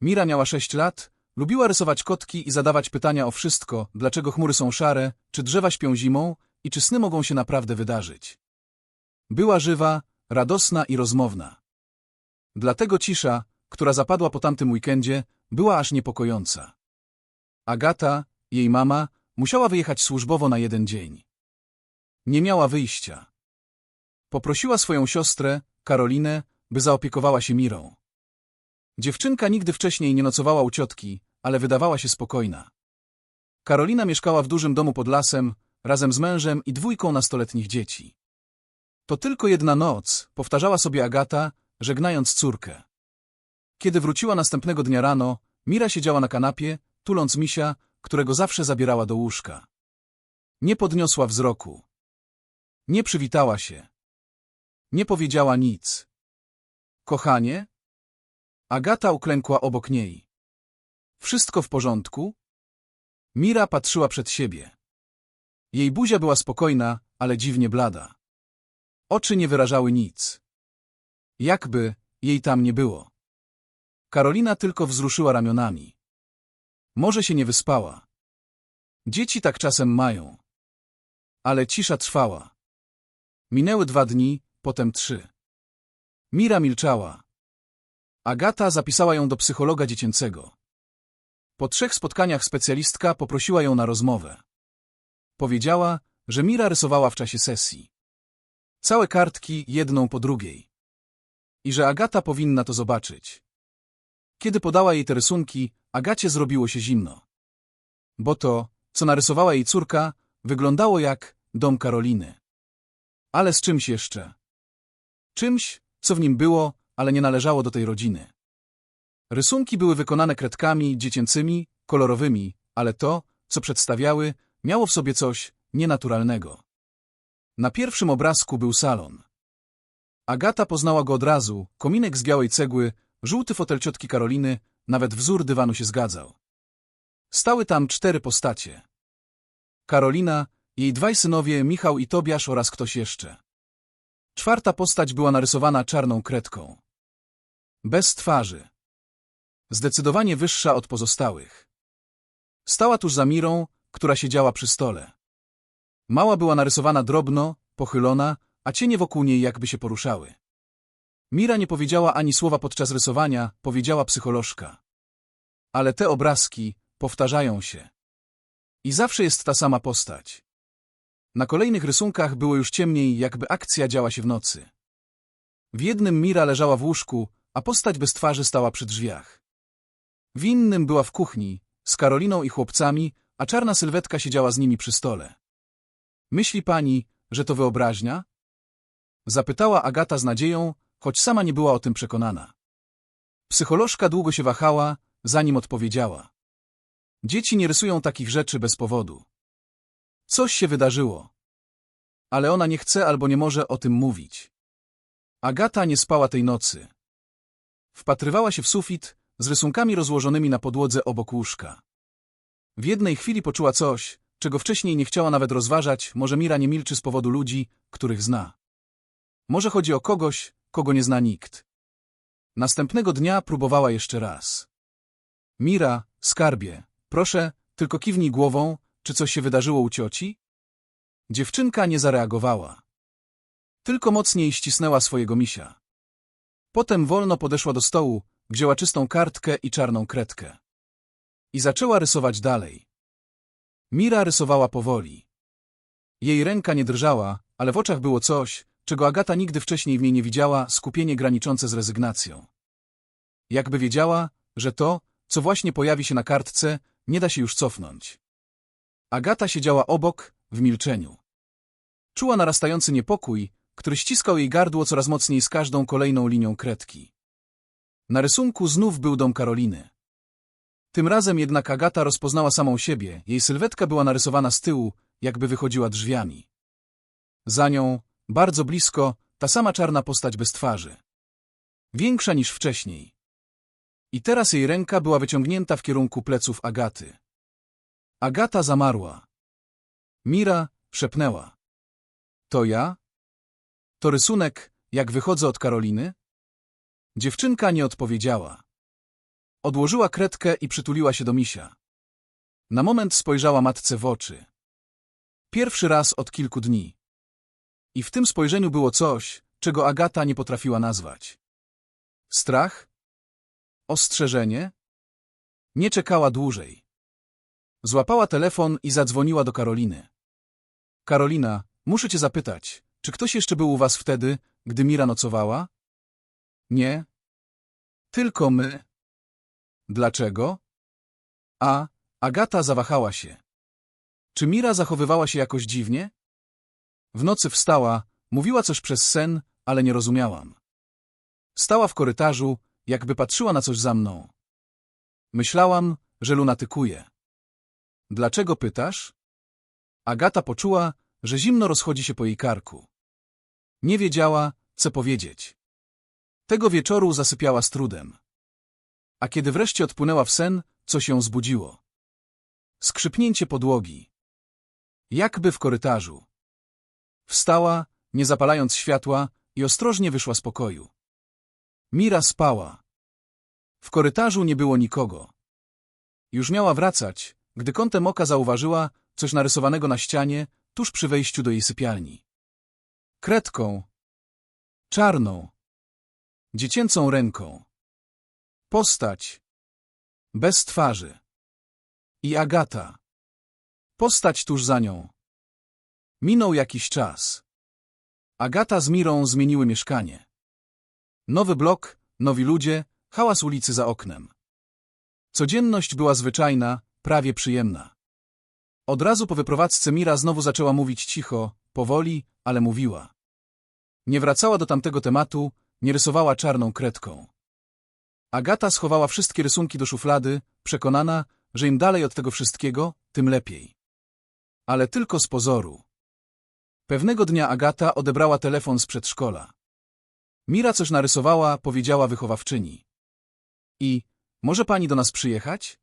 Mira miała sześć lat, lubiła rysować kotki i zadawać pytania o wszystko, dlaczego chmury są szare, czy drzewa śpią zimą i czy sny mogą się naprawdę wydarzyć. Była żywa, radosna i rozmowna. Dlatego cisza, która zapadła po tamtym weekendzie, była aż niepokojąca. Agata, jej mama, musiała wyjechać służbowo na jeden dzień. Nie miała wyjścia. Poprosiła swoją siostrę, Karolinę, by zaopiekowała się Mirą. Dziewczynka nigdy wcześniej nie nocowała u ciotki, ale wydawała się spokojna. Karolina mieszkała w dużym domu pod lasem, razem z mężem i dwójką nastoletnich dzieci. To tylko jedna noc, powtarzała sobie Agata, żegnając córkę. Kiedy wróciła następnego dnia rano, Mira siedziała na kanapie, tuląc misia, którego zawsze zabierała do łóżka. Nie podniosła wzroku. Nie przywitała się. Nie powiedziała nic. Kochanie? Agata uklękła obok niej. Wszystko w porządku? Mira patrzyła przed siebie. Jej buzia była spokojna, ale dziwnie blada. Oczy nie wyrażały nic. Jakby jej tam nie było. Karolina tylko wzruszyła ramionami. Może się nie wyspała. Dzieci tak czasem mają. Ale cisza trwała. Minęły dwa dni, potem trzy. Mira milczała. Agata zapisała ją do psychologa dziecięcego. Po trzech spotkaniach specjalistka poprosiła ją na rozmowę. Powiedziała, że Mira rysowała w czasie sesji. Całe kartki, jedną po drugiej. I że Agata powinna to zobaczyć. Kiedy podała jej te rysunki, Agacie zrobiło się zimno. Bo to, co narysowała jej córka, wyglądało jak dom Karoliny. Ale z czymś jeszcze. Czymś, co w nim było, ale nie należało do tej rodziny. Rysunki były wykonane kredkami dziecięcymi, kolorowymi, ale to, co przedstawiały, miało w sobie coś nienaturalnego. Na pierwszym obrazku był salon. Agata poznała go od razu, kominek z białej cegły, żółty fotel ciotki Karoliny, nawet wzór dywanu się zgadzał. Stały tam cztery postacie. Karolina, jej dwaj synowie Michał i Tobiasz oraz ktoś jeszcze. Czwarta postać była narysowana czarną kredką. Bez twarzy. Zdecydowanie wyższa od pozostałych. Stała tuż za Mirą, która siedziała przy stole. Mała była narysowana drobno, pochylona, a cienie wokół niej jakby się poruszały. Mira nie powiedziała ani słowa podczas rysowania, powiedziała psycholożka. Ale te obrazki powtarzają się. I zawsze jest ta sama postać. Na kolejnych rysunkach było już ciemniej, jakby akcja działa się w nocy. W jednym Mira leżała w łóżku, a postać bez twarzy stała przy drzwiach. W innym była w kuchni, z Karoliną i chłopcami, a czarna sylwetka siedziała z nimi przy stole. Myśli pani, że to wyobraźnia? Zapytała Agata z nadzieją, choć sama nie była o tym przekonana. Psycholożka długo się wahała, zanim odpowiedziała. Dzieci nie rysują takich rzeczy bez powodu. Coś się wydarzyło. Ale ona nie chce albo nie może o tym mówić. Agata nie spała tej nocy. Wpatrywała się w sufit, z rysunkami rozłożonymi na podłodze obok łóżka. W jednej chwili poczuła coś, czego wcześniej nie chciała nawet rozważać, może Mira nie milczy z powodu ludzi, których zna. Może chodzi o kogoś, kogo nie zna nikt. Następnego dnia próbowała jeszcze raz. Mira, skarbie, proszę, tylko kiwnij głową, czy coś się wydarzyło u cioci? Dziewczynka nie zareagowała. Tylko mocniej ścisnęła swojego misia. Potem wolno podeszła do stołu, wzięła czystą kartkę i czarną kredkę. I zaczęła rysować dalej. Mira rysowała powoli. Jej ręka nie drżała, ale w oczach było coś, czego Agata nigdy wcześniej w niej nie widziała, skupienie graniczące z rezygnacją. Jakby wiedziała, że to, co właśnie pojawi się na kartce, nie da się już cofnąć. Agata siedziała obok, w milczeniu. Czuła narastający niepokój, który ściskał jej gardło coraz mocniej z każdą kolejną linią kredki. Na rysunku znów był dom Karoliny. Tym razem jednak Agata rozpoznała samą siebie, jej sylwetka była narysowana z tyłu, jakby wychodziła drzwiami. Za nią, bardzo blisko, ta sama czarna postać bez twarzy. Większa niż wcześniej. I teraz jej ręka była wyciągnięta w kierunku pleców Agaty. Agata zamarła. Mira szepnęła. To ja? To rysunek, jak wychodzę od Karoliny? Dziewczynka nie odpowiedziała. Odłożyła kredkę i przytuliła się do misia. Na moment spojrzała matce w oczy. Pierwszy raz od kilku dni. I w tym spojrzeniu było coś, czego Agata nie potrafiła nazwać. Strach? Ostrzeżenie? Nie czekała dłużej. Złapała telefon i zadzwoniła do Karoliny. Karolina, muszę cię zapytać, czy ktoś jeszcze był u was wtedy, gdy Mira nocowała? Nie. Tylko my. Dlaczego? A, Agata zawahała się. Czy Mira zachowywała się jakoś dziwnie? W nocy wstała, mówiła coś przez sen, ale nie rozumiałam. Stała w korytarzu, jakby patrzyła na coś za mną. Myślałam, że lunatykuje. Dlaczego pytasz? Agata poczuła, że zimno rozchodzi się po jej karku. Nie wiedziała, co powiedzieć. Tego wieczoru zasypiała z trudem. A kiedy wreszcie odpłynęła w sen, coś ją zbudziło. Skrzypnięcie podłogi. Jakby w korytarzu. Wstała, nie zapalając światła, i ostrożnie wyszła z pokoju. Mira spała. W korytarzu nie było nikogo. Już miała wracać, gdy kątem oka zauważyła coś narysowanego na ścianie, tuż przy wejściu do jej sypialni. Kredką. Czarną. Dziecięcą ręką. Postać. Bez twarzy. I Agata. Postać tuż za nią. Minął jakiś czas. Agata z Mirą zmieniły mieszkanie. Nowy blok, nowi ludzie, hałas ulicy za oknem. Codzienność była zwyczajna, prawie przyjemna. Od razu po wyprowadzce Mira znowu zaczęła mówić cicho, powoli, ale mówiła. Nie wracała do tamtego tematu, nie rysowała czarną kredką. Agata schowała wszystkie rysunki do szuflady, przekonana, że im dalej od tego wszystkiego, tym lepiej. Ale tylko z pozoru. Pewnego dnia Agata odebrała telefon z przedszkola. Mira coś narysowała, powiedziała wychowawczyni. I, może pani do nas przyjechać?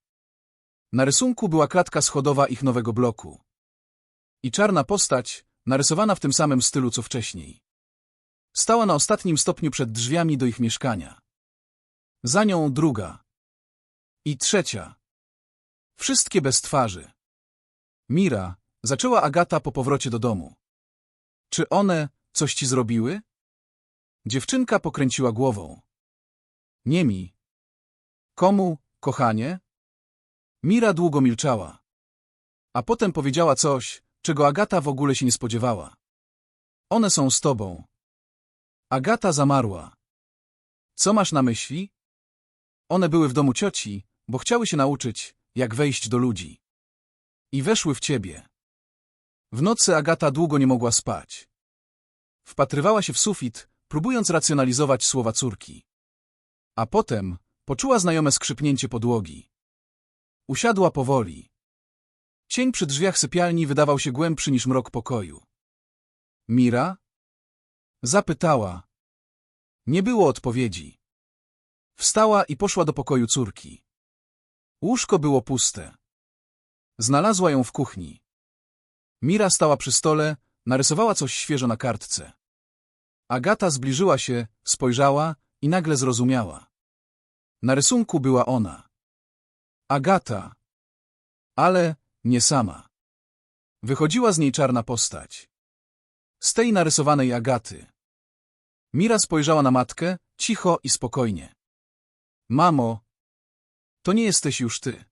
Na rysunku była klatka schodowa ich nowego bloku. I czarna postać, narysowana w tym samym stylu co wcześniej. Stała na ostatnim stopniu przed drzwiami do ich mieszkania. Za nią druga. I trzecia. Wszystkie bez twarzy. Mira, zaczęła Agata po powrocie do domu. Czy one coś ci zrobiły? Dziewczynka pokręciła głową. Nie mi. Komu, kochanie? Mira długo milczała. A potem powiedziała coś, czego Agata w ogóle się nie spodziewała. One są z tobą. Agata zamarła. Co masz na myśli? One były w domu cioci, bo chciały się nauczyć, jak wejść do ludzi. I weszły w ciebie. W nocy Agata długo nie mogła spać. Wpatrywała się w sufit, próbując racjonalizować słowa córki. A potem poczuła znajome skrzypnięcie podłogi. Usiadła powoli. Cień przy drzwiach sypialni wydawał się głębszy niż mrok pokoju. Mira? Zapytała. Nie było odpowiedzi. Wstała i poszła do pokoju córki. Łóżko było puste. Znalazła ją w kuchni. Mira stała przy stole, narysowała coś świeżo na kartce. Agata zbliżyła się, spojrzała i nagle zrozumiała. Na rysunku była ona. Agata. Ale nie sama. Wychodziła z niej czarna postać. Z tej narysowanej Agaty. Mira spojrzała na matkę, cicho i spokojnie. Mamo, to nie jesteś już ty.